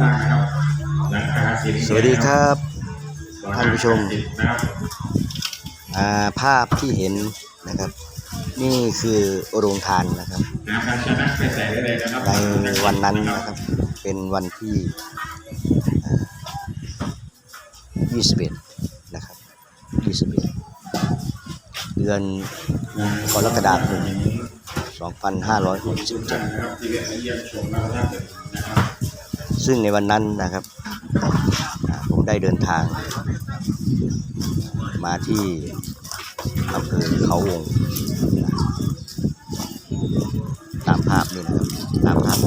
สร้างนะครับหลังคาสีสวัสดีครับ ท่านผู้ชมนะครับอ่าภาพที่เห็นนะครับ นี่คือโรงทานนะครับน้ำภาชนะไปใส่ได้เลยนะครับในวันนั้นนะครับ เป็นวันที่อ่า21นะครับ21 เดือนกรกฎาคม2567 ซึ่งในวันนั้นนะครับผมได้เดินทาง มาที่อำเภอเขาวงตามภาพนี่นะครับตามภาพ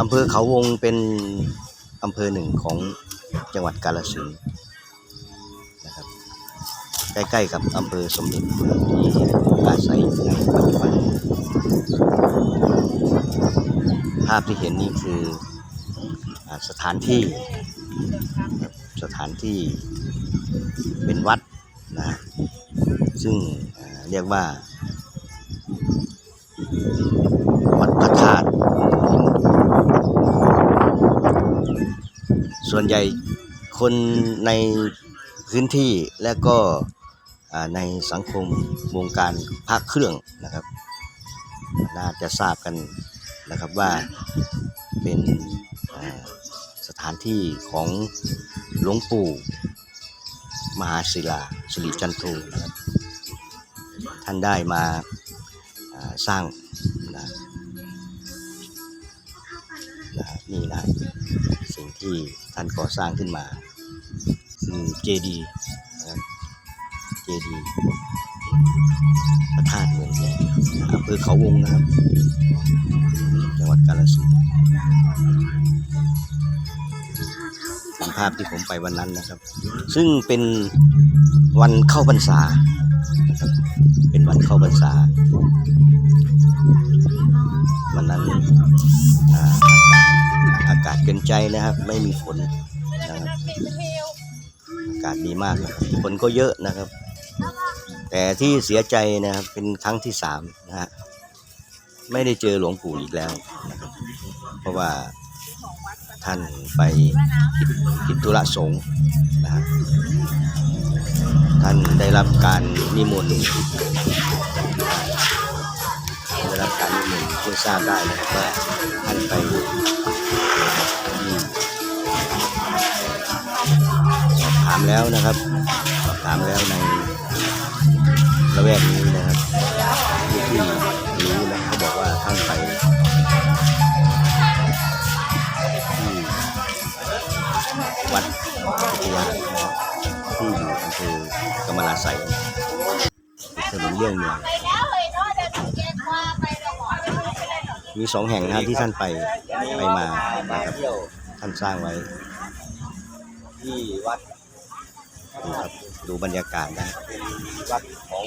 อำเภอเขาวงเป็นอำเภอหนึ่งของจังหวัดกาฬสินธุ์นะครับใกล้ๆกับอำเภอสมเด็จที่อาศัยอยู่ในปัจจุบัน ภาพที่เห็นนี่คือสถานที่สถานที่เป็นวัดนะซึ่งเรียกว่าวัดพระธาตุส่วนใหญ่คนในพื้นที่และก็ในสังคมวงการพระเครื่องนะครับ น่าจะทราบกัน นะครับว่าเป็นสถานที่ของหลวงปู่มหาศิลาสิริจันโทนะครับท่านได้มาสร้างนะนะนี่นะสิ่งที่ท่านก่อสร้างขึ้นมาคือเจดีนะครับเจดีพระธาตุเมืองแก่อำเภอเขาวงนะครับ วัดกาฬสินธุ์เป็นภาพที่ผมไปวันนั้นนะครับ ซึ่งเป็นวันเข้าพรรษานะครับเป็นวันเข้าพรรษา วันนั้นอาอากาศอากาศเป็นใจนะครับ ไม่มีฝนนะครับอากาศดีมากนะครับคนก็เยอะนะครับ แต่ที่เสียใจนะครับเป็นครั้งที่สามนะฮะ ไม่ได้เจอหลวงปู่อีกแล้วนะครับ เพราะว่าท่านไปกิจธุระสงฆ์นะท่านได้รับการนิมนต์ได้รับการนิมนต์เพื่อทราบได้นะครับว่าท่านไปสอบถามแล้วนะครับสอบถามแล้วในละแวกนี้นะครับที่ ที่อยู่อำเภอกำมะลาไสถนนเลี่ยงเมืองมีสองแห่งนะครับที่ท่านไปไปมานะครับท่านสร้างไว้ ที่วัดดูครับดูบรรยากาศนะวัดของ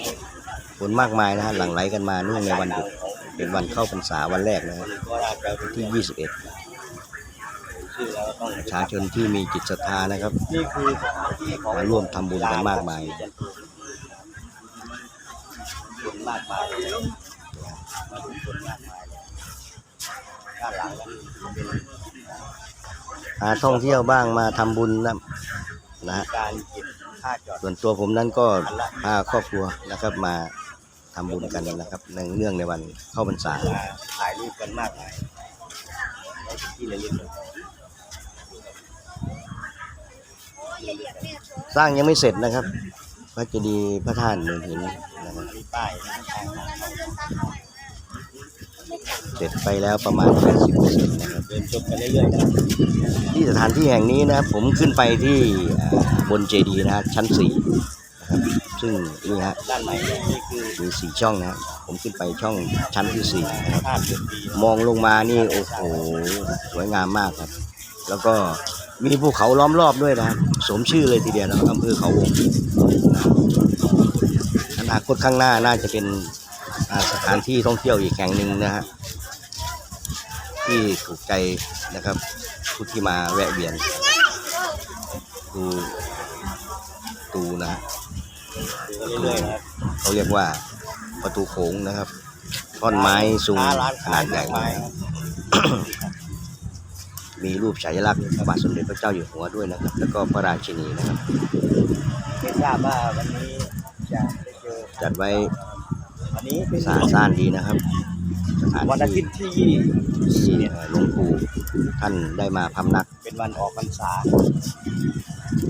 คนมากมายนะฮะหลั่งไหลกันมาเนื่องในวันหยุดเป็นวันเข้าพรรษาวันแรกนะครับที่ 21 ประชาชนที่มีจิตศรัทธานะครับมาร่วมทำบุญกันมากมายมากมายมาดูคนมากมายด้านหลังหาท่องเที่ยวบ้างมาทำบุญนะนะฮะการก็บค่าจอดส่วนตัวผมนั้นก็พาครอบครัวนะครับมาทำบุญกันนะครับในเนื่องในวันเข้าพรรษาถ่ายรูปกันมากมายที่ระลึก สร้างยังไม่เสร็จนะครับ พระเจดีย์พระธาตุเมืองหินนะครับมีป้ายนะทางทางเข้าเสร็จไปแล้วประมาณ 80%นะครับเดินชมกันเรื่อยๆนะครับที่สถานที่แห่งนี้นะครับผมขึ้นไปที่อ่าบนเจดีย์นะฮะชั้น 4 นะครับ ซึ่งนี่ฮะด้านในเนี่ยนี่คือมีสี่ช่องนะฮะผมขึ้นไปช่องชั้นที่สี่นะครับภาพเดือนปีนะมองลงมานี่ โอ้โห สวยงามมากครับ แล้วก็ มีภูเขาล้อมรอบด้วยนะครับสมชื่อเลยทีเดียวนะครับอำเภอเขาวงนะครับอนาคตข้างหน้าน่าจะเป็นอ่าสถานที่ท่องเที่ยวอีกแห่งหนึ่งนะฮะที่ถูกใจนะครับผู้ที่มาแวะเวียนดูดูนะฮะดูกันเรื่อยๆนะครับเขาเรียกว่าประตูโขงนะครับท่อนไม้สูงร้านขค้านาดใหญ่ มีรูปฉายาลักษณ์พระบาทสมเด็จพระเจ้าอยู่หัวด้วยนะครับ แล้วก็พระราชินีนะครับไม่ทราบว่าวันนี้จะได้เจอจัดไว้วันนี้เป็นสะอาดซ่านดีนะครับสถานวันอาทิที่ตย์ที่ที่เอ่อหลวงปู่ท่านได้มาพำนักเป็นวันออกพรรษา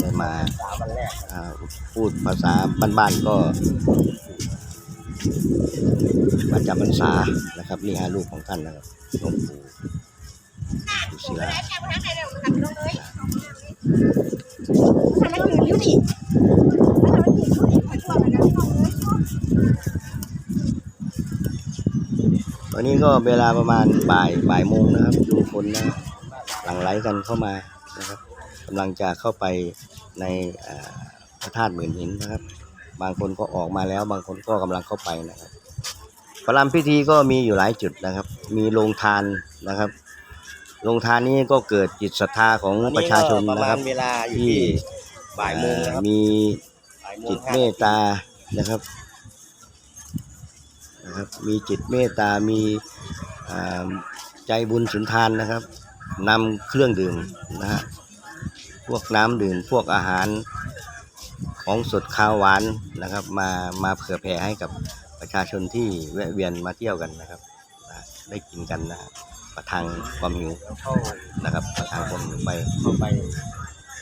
ได้มาพรรษาวันแรกอ่าพูดภาษาบ้านๆก็ประจำพรรษานะครับ นี่ฮะลูกของท่านนะครับหลวงปู่ ปู่ศิลาตอนนี้ก็เวลาประมาณบ่ายบ่ายโมงนะครับ ดูคนนะหลั่งไหลกันเข้ามานะครับกำลังจะเข้าไปในอ่าพระธาตุหมื่นหินนะครับ บางคนก็ออกมาแล้ว บางคนก็กำลังเข้าไปนะครับประลำพิธีก็มีอยู่หลายจุดนะครับ มีโรงทานนะครับ โรงทานนี้ก็เกิดจิตศรัทธาของวันประนี้ชาชนก็ประนะมาครัณบเวลาอยู่ที่ที่ บ่ายโมงนะครับมีบ่ายโมงจิตห้าเมตตานะครับนะครับ มีจิตเมตตามีอ่าใจบุญสุนทานนะครับนำเครื่องดื่มนะฮะพวกน้ำดื่มพวกอาหารของสดข้าวหวานนะครับ มามาเผื่อแผ่ให้กับประชาชนที่แวะเวียนมาเที่ยวกันนะครับนะได้กินกันนะประ ทังความหิวเข้านะครับประทังความหิวไปเข้าไป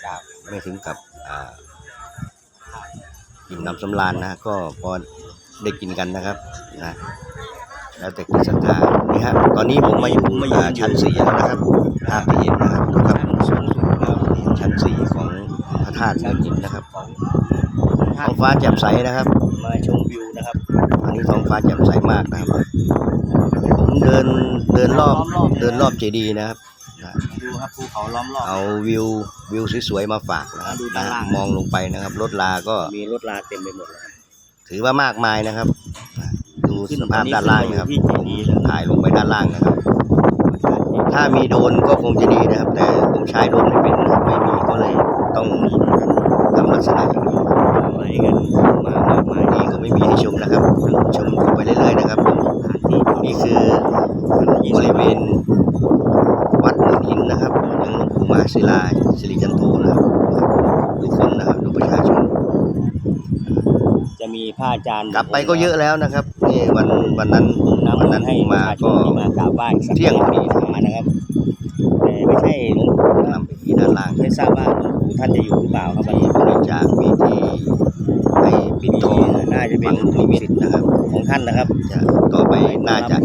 กราบไม่ถึงกับอ่าอิ่มน้ำสำราญนะก็พอได้กินกันนะครับนะแล้วแต่กิจศรัทธานี่ฮะตอนนี้ผมมาอยู่อ่าชั้นสี่แล้วนะครับภาพที่เห็นนะครับดูครับสูงสุดนะครับชั้นสี่ของพระธาตุเมืองหินนะครับของท้องฟ้าแจ่มใสนะครับ มาชมวิวนะครับ อันนี้ท้องฟ้าแจ่มใสมากนะครับ ผมเดินเดินรอบเดินรอบเจดีย์นะครับนะดูครับภูเขาล้อมรอบ เอาวิววิวสวยๆมาฝากนะครับดูด้านล่าง มองลงไปนะครับรถลาก็มีรถลาเต็มไปหมดเลย ถือว่ามากมายนะครับนะดูขึ้นสภาพด้านล่างนะครับที่เจดีย์ถ่ายลงไปด้านล่างนะครับ ถ้ามีโดรนก็คงจะดีนะครับ แต่ผมใช้โดรนไม่เป็นนะครับไม่มีก็เลยต้องทำลักษณะอย่างนี้ ไหลกันมามากมาย นี่ก็ไม่มีให้ชมนะครับ ชมไปเรื่อยๆนะครับ นี่คือบริเวณวัดหมื่นหินนะครับของหลวงปู่มหาศิลาสิริจันโทนะครับดูคนนะครับดูประชาชน จะมีพระ อาจารย์กลับไปก็เยอะแล้วนะครับนี่วันวันนั้นนำวันนั้นให้ผมมามาก็ก็มากราบไหว้สักเที่ยงพอดีมานะครับแต่ไม่ใช่หลวงปู่นะครับนำไปที่ด้านล่างไม่ทราบว่าหลวงปู่ท่านจะอยู่หรือเปล่าครับวันที่นี้บริจาคมีที่ให้ปิดทองน่าจะเป็ฝันงลูกนิมิตนะครับของท่านนะครับจะต่อไปน่าจะ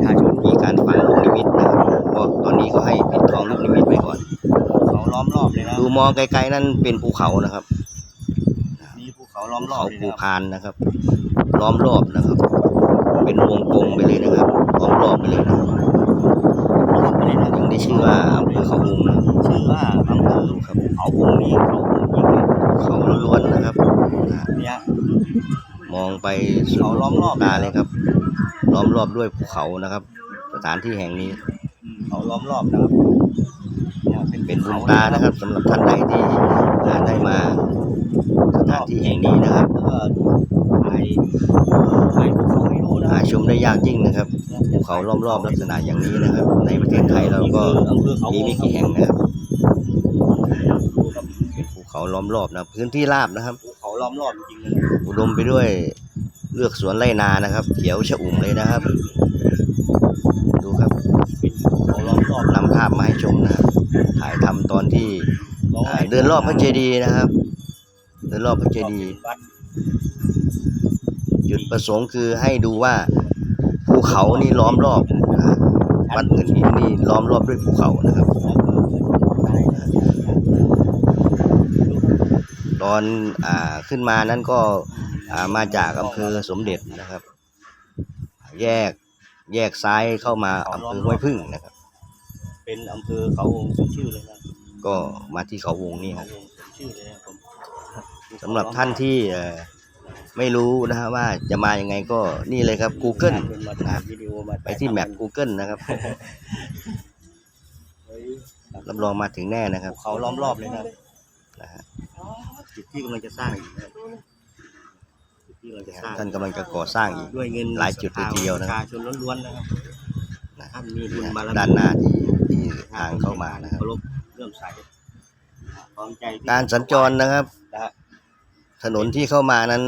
มีการฝังลูกนิมิตนะครับก็ตอนนี้ก็ให้ปิดทองลูกนิมิตไว้ก่อนเขาล้อมรอบเลยนะดูมองไกลๆนั่นเป็นภูเขานะครับมีภูเขาล้อมภูรอบเขาเลยภูนะครับพานนะครับ ล้อมรอบนะครับ เป็นวงกลมไปเลยนะครับล้อมรอบไปเลยนะครับรอบไปเลยนะถึงได้ชื่อว่าอำเภอเขาวงนะชื่อว่าอำเภอครับเขาวงนี้เขาวงจริงเลยเขาล้วนๆนะครับนะเนี่ยมองไปสุดเขาล้อมรอบตาเลยครับ ล้อมรอบด้วยภูเขานะครับ สถานที่แห่งนี้อืมเขาล้อมรอบนะครับเนี่ยเป็นบุญตานะครับสำหรับท่านใดที่อ่าได้มาสถานที่แห่งนี้นะครับแล้วก็ถ่ายถ่ายภูเขาให้ดูนะหาชมได้ยากยิ่งนะครับภูเขาล้อมรอบลักษณะอย่างนี้นะครับ ในประเทศไทยเราก็อำเภอเขามีวงไม่ครับกี่แห่งนะครับดูครับเป็นภูเขาล้อมรอบนะพื้นที่ราบนะครับภูเขาล้อมรอบจริงๆเลยอุดมไปด้วยเลือกสวนไร่นานะครับ เขียวชอุ่มเลยนะครับ ดูครับเขาล้อมรอบนำภาพมาให้ชมนะครับถ่ายทำตอนที่อ่าเดินรอบพระเจดีย์นะครับ เดินรอบพระเจดีย์วัด จุดประสงค์คือให้ดูว่าภูเขานี่ล้อมรอบนะวัดเงินหินนี่ล้อมรอบด้วยภูเขานะครับตอนอ่าขึ้นมานั้นก็อ่ามาจากอำเภอสมเด็จนะครับ แยกแยกซ้ายเข้ามาอำเภอห้วยพึ่งนะครับ เป็นอำเภอเขาวงสมชื่อเลยนะก็มาที่เขาวงนี่คเขารับวงสมชื่อเลยนะผมสำหรับท่านที่เอ่อ ไม่รู้นะฮะว่าจะมายังไงก็นี่เลยครับ Google มาถ่ายวิดีโอมาไปที่แมป Google นะครับเฮ้ยรับรองมาถึงแน่นะครับภูเขาล้อมรอบเลยนะนะฮะจุดที่กำลังจะสร้างอีกนะครับจุดที่กำลังจะสร้างท่านกำลังจะก่อสร้างอีกด้วยเงินหลายจุดเลยทีเดียวนะครับประชาชนล้วนๆนะครับนะท่านมีบุญบารมีด้านหน้าที่ที่ทางเข้ามานะครับ เคารพเริ่อมใสพร้อมใจที่การสัญจรนะครับ นะฮะถนนที่เข้ามานั้น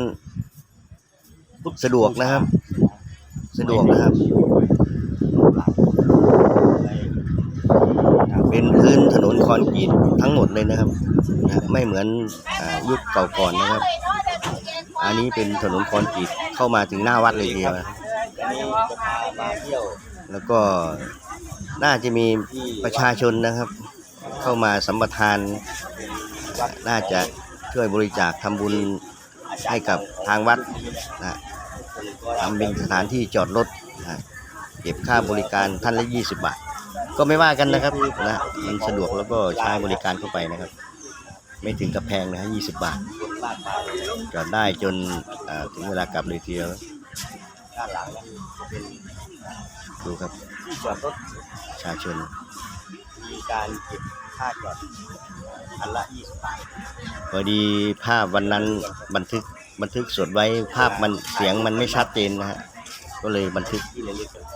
สะดวกนะครับ สะดวกนะครับ เป็นพื้นถนนคอนกรีตทั้งหมดเลยนะครับนะไม่เหมือนอายุคเก่าก่อนนะครับ อันนี้เป็นถนนคอนกรีตเข้ามาถึงหน้าวัดเลยทีเดียวนะวันนี้จะพามาเที่ยวแล้วก็น่าจะมีประชาชนนะครับ เข้ามาสัมปทาน น่าจะช่วยบริจาคทำบุญให้กับทางวัดนะ ทำเป็นสถานที่จอดรถนะเก็บค่าบริการท่านละ 20 บาท ก็ไม่ว่ากันนะครับนะมันสะดวกแล้วก็ใช้บริการเข้าไปนะครับ ไม่ถึงกับแพงนะฮะ20 บาทลาดพร้าวจอดได้จนอ่าถึงเวลากลับเลยทีเดียวด้านหลังนะจะเป็นดูครับที่จอดรถประชาชน มีการเก็บค่าจอดอันละ20บาทพอดีภาพวันนั้นบันทึก บันทึกสดไว้ภาพมันเสียงมันไม่ชัดเจนนะฮะก็เลยบันทึก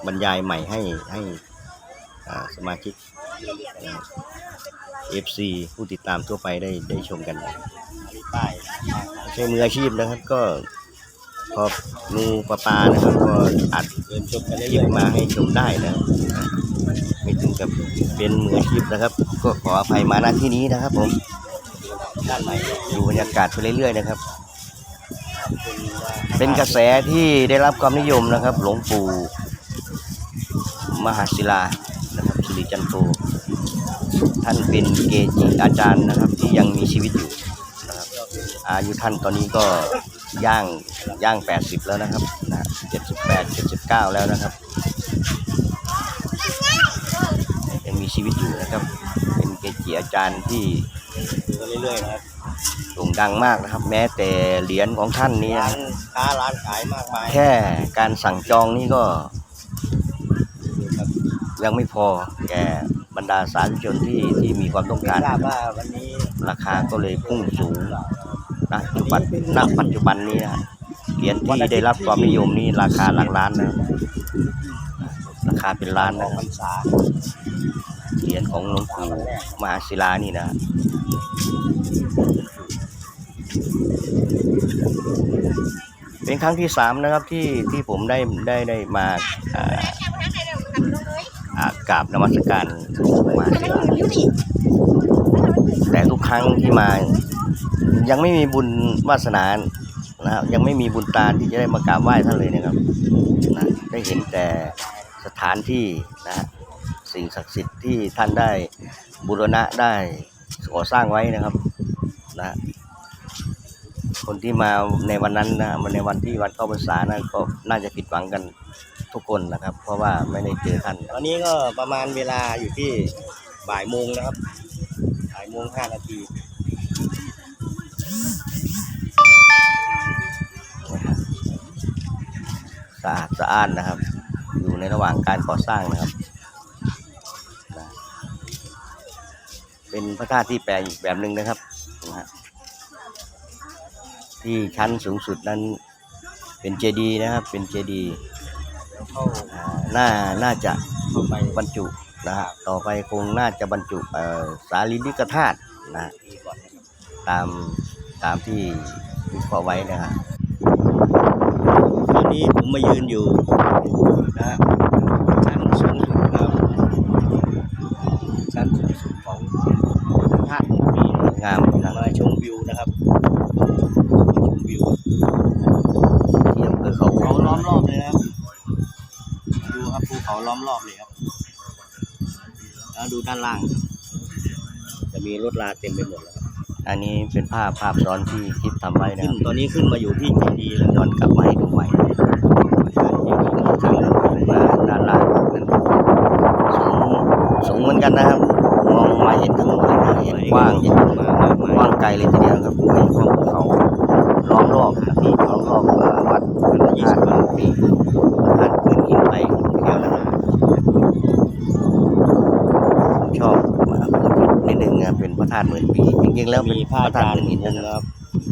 บรรยายใหม่ให้ให้สมาชิกเอฟซีผู้ติดตามทั่วไปได้ได้ชมกันใช้มืออาชีพนะครับก็พองูปลาปลานะครับก็อัดเดินชมกันคลิเรื่ปมาให้ชมได้นะไม่ถึงกับเป็นมืออาชีพนะครับ ก็ขออภัยมาณที่นี้นะครับผมด้านในดูบรรยากาศไปเรื่อยๆนะครับ เป็นกระแสที่ได้รับความนิยมนะครับ หลวงปู่มหาศิลานะครับสิริจันโตท่านเป็นเกจิอาจารย์นะครับ ที่ยังมีชีวิตอยู่นะครับอายุท่านตอนนี้ก็ย่างย่าง 80 แล้วนะครับนะ78 79 แล้วนะครับยังมีชีวิตอยู่นะครับ เป็นเกจิอาจารย์ที่ดูเรื่อยๆนะครับ โด่งดังมากนะครับ แม้แต่เหรียญของท่านนี้ร้านะนค้าร้านขายมากมายแค่การสั่งจองนี่ก็ครับยังไม่พอแก่บรรดาสาธุชนที่ที่มีความต้องไม่การทราบว่าวันนี้ราคาก็เลยพุ่งสูงณปัจจุบันณปัจจุบันนี้นะเหรียญที่ได้รับความนิยมนี่ราคาหลักล้านนะราคาเป็นล้านขอนะงพรรษาเหรียญของหลวงปู่มหาศิลานี่นะ เป็นครั้งที่สามนะครับที่ที่ผมได้ได้ได้มาอ่ากราบนมัสการหลวงปู่มาศิลาแต่ทุกครั้งที่มา ยังไม่มีบุญวาสนานะครับยังไม่มีบุญตาที่จะได้มากราบไหว้ท่านเลยนะครับนะได้เห็นแต่สถานที่นะฮะสิ่งศักดิ์สิทธิ์ที่ท่านได้บูรณะได้ก่อสร้างไว้นะครับนะ คนที่มาในวันนั้นนะมาในวันที่วันเข้าพรรษานะก็น่าจะผิดหวังกันทุกคนนะครับ เพราะว่าไม่ได้เจอท่านตอนนี้ก็ประมาณเวลาอยู่ที่บ่ายโมงนะครับบ่ายโมงห้านาทีสะอาดสะอ้านนะครับ อยู่ในระหว่างการก่อสร้างนะครับ เป็นพระธาตุที่แปลกอีกแบบหนึ่งนะครับ ที่ชั้นสูงสุดนั้นเป็นเจดีย์นะครับ เป็นเจดีย์น่าน่าจะเข้าไปบรรจุนะฮะต่อไปคงน่าจะบรรจุสารีริกธาตุนะฮะตามตามที่วิเคราะห์ไว้นะฮะตอนนี้ผมมายืนอยู่นะฮะชั้นสูงสุดนะครับชั้นสูงสุดของพระธาตุหลวงปี งามนะ มาชมวิวนะครับชมวิว ที่อำเภอเขาเขาล้อมรอบเลยนะครับ ดูครับภูเขาล้อมรอบเลยครับ แล้วดูด้านล่าง จะมีรถลาเต็มไปหมดแล้วครับอันนี้เป็นภาพภาพซ้อนที่คลิปทำไว้นะขึ้คนรับตอนนี้ขึ้นมาอยู่ที่เจดีย์แล้วย้อนกลับมาให้ดูใหม่ทางมาด้านล่างนั้นสูงสูงเหมือนกันนะครับ มองมาเห็นทั้งหมดเลยนะเห็นกว้างเห็นมากมากกว้างไกลเลยทีเดียวครับไม่กว้างภูเขาล้อมรอบที่ล้อมรอบเอ่อวัดพระธาตุหลวงปีพระธาตุพื้นหินไปทีเดียวนะครับชอบมาพูดนิดนึงนะเป็นพระธาตุหมื่นปี จริงๆแล้วเป็นมีพพระระอาธาจาตุรหย์มื่นหินองนะค์ครับนะครับ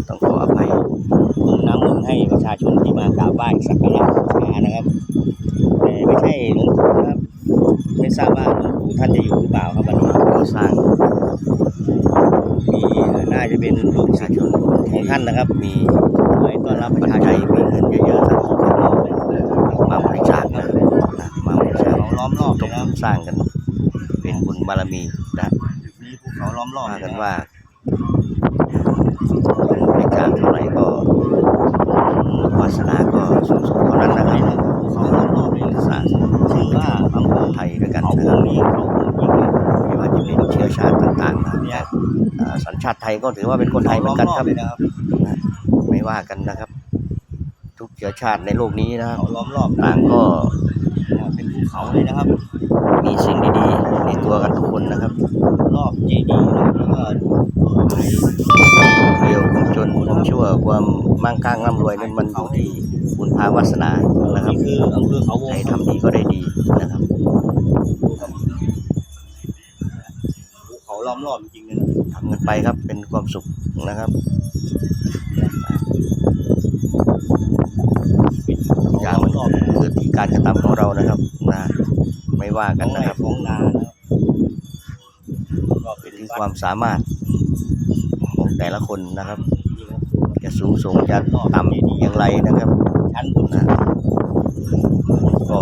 ต้องขออภัยปรุงน้ำมนต์ให้ประชาชนที่มากราบไหว้สักการะบูชานะครับ แต่ไม่ใช่หลวงปู่นะครับ ไม่ทราบว่าหลวงปู่ปู่ท่านจะอยู่หรือเปล่าครับวันนี้ก่อสร้างมีน่าจะเป็นลูกศิษย์ของท่านนะครับ มีไว้ต้อนรับปปัระจชาชจัยนมีเงินเยอะๆท่านก็มาบริจาคนะนะมาบริจาคเขาล้อมรอบตเลยกนะครับสร้างกัน เป็นบุญบารมีนะมีภูเขาล้อมรอบว่าเลยกันนะว่าบริจาคเท่าไหร่ก็วาสนาก็สูงสุดเท่านั้นนะครับ ภูเขาล้อมรอบเลยนะ สร้าง ชื่อว่าอำเภอ ไทยด้วยกัน เขา นะ ว ครับ งนี้เขาวงยิงเลย ไม่ว่าจะเป็นเชื้อชาติต่างๆนะ เนี่ย อ่าสัญ ชาติไทยก็ถือว่าเป็นคนไทยเหมือนกันครับเลยนะครับ ไม่ว่ากันนะครับ ทุกเชื้อชาติในโลกนี้นะครับเขาล้อมรอบต่างก็เป็นภูเขาเลยนะครับ มีสิ่งดีๆในตัวกันทุกคนนะครับ รอบเจดีย์นะแล้วก็เร็วความจนความชั่วความมั่งคั่งร่ำรวยนั้นมันอยู่ที่บุญภาวาสนานะครับนี่คืออำเภอเขาวงใครทำดีก็ได้ดีนะครับภูเขาล้อมรอบจริงๆเลยนะ ทำกันไปครับเป็นความสุขนะครับอย่างมันเกิดที่การกระทำของเรานะครับนะไม่ว่ากันนะครับของนาก็เป็นที่ความสามารถของแต่ละคนนะครับ จะสูงส่งจะต่ำอย่างไรนะครับชั้นบนนะก็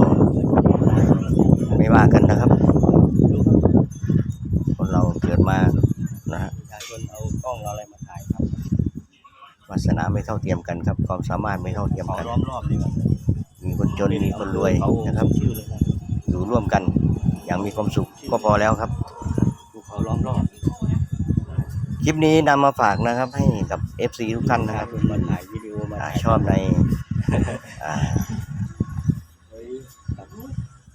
ไม่ว่ากันนะครับ คนเราเกิดมานะฮะ ประชาชนเอากล้องเอาอะไรมาถ่ายครับ วาส นาไม่เท่าเทียมกันครับ ความสามารถไม่เท่าเทียมเขากัน ล้อมรอบเลยครับมีคนจนมีคนรวยนะครับ ชื่อเลยนะอยู่ร่วมกัน อย่างมีความสุขก็พอแล้วครับ ภูเขาล้อมรอบคลิปนี้นำมาฝากนะครับ ให้กับ FC ทุกท่านนะนะคครัรับบมาถ่ายวิดีโอมาอ่าถ่ายชอบในอ่าเฮ้ยครับ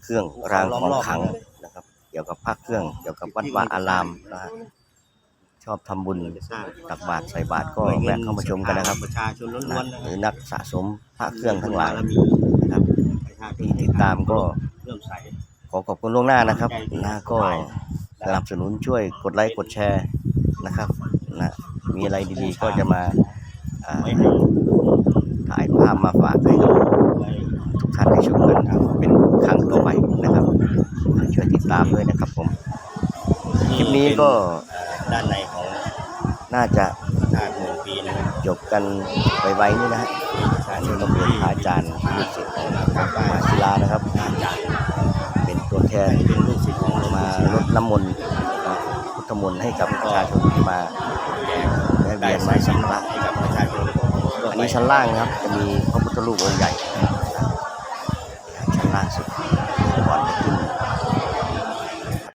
เครื่องรางของขลังนะครับ เกี่ยวกับพระเครื่องเกี่ยวกับวัดวาอารามนะฮะ ชอบทำบุญจะสร้างตักบาตรใส่บาตรก็แวะเข้ามาชมกันนะครับประชาชนล้นะวนๆนะหครืรับอนักสะสมพระเครื่องทั้งหลายบารมีนะครับประชาชนที่ติดตามก็เริ่มใสขอขอบคุณล่วงหน้านะครับนะก็สนับสนุนช่วยกดไลค์กดแชร์นะครับนะมีอะไรดีๆก็จะมาอ่าไม่ให้ถ่ายภาพมาฝากให้กับไม่ทุกท่านได้ชมกันเป็นครั้งต่อไปนะครับ ช่วยติดตามด้วยนะครับผม คลิปนี้ก็ด้านในของ น่าจะชาติหนึ่งปีนะครับจบกันไวๆนี่นะฮะสาอันธินี้ตก็เป็นพระอาจารย์ลูกศิษย์ของพระมหาศิลานะครับ อาจารย์เป็นตัวแทนเป็นลูกศิษย์ของหลวงมามาลดน้ำมนต์พุทธมนต์ให้กับประชาชนที่มาแจกแวะเวียนมาสักการะให้กับประชาชนอันนี้ชั้นล่างนะครับ จะมีพระพุทธรูปองค์ใหญ่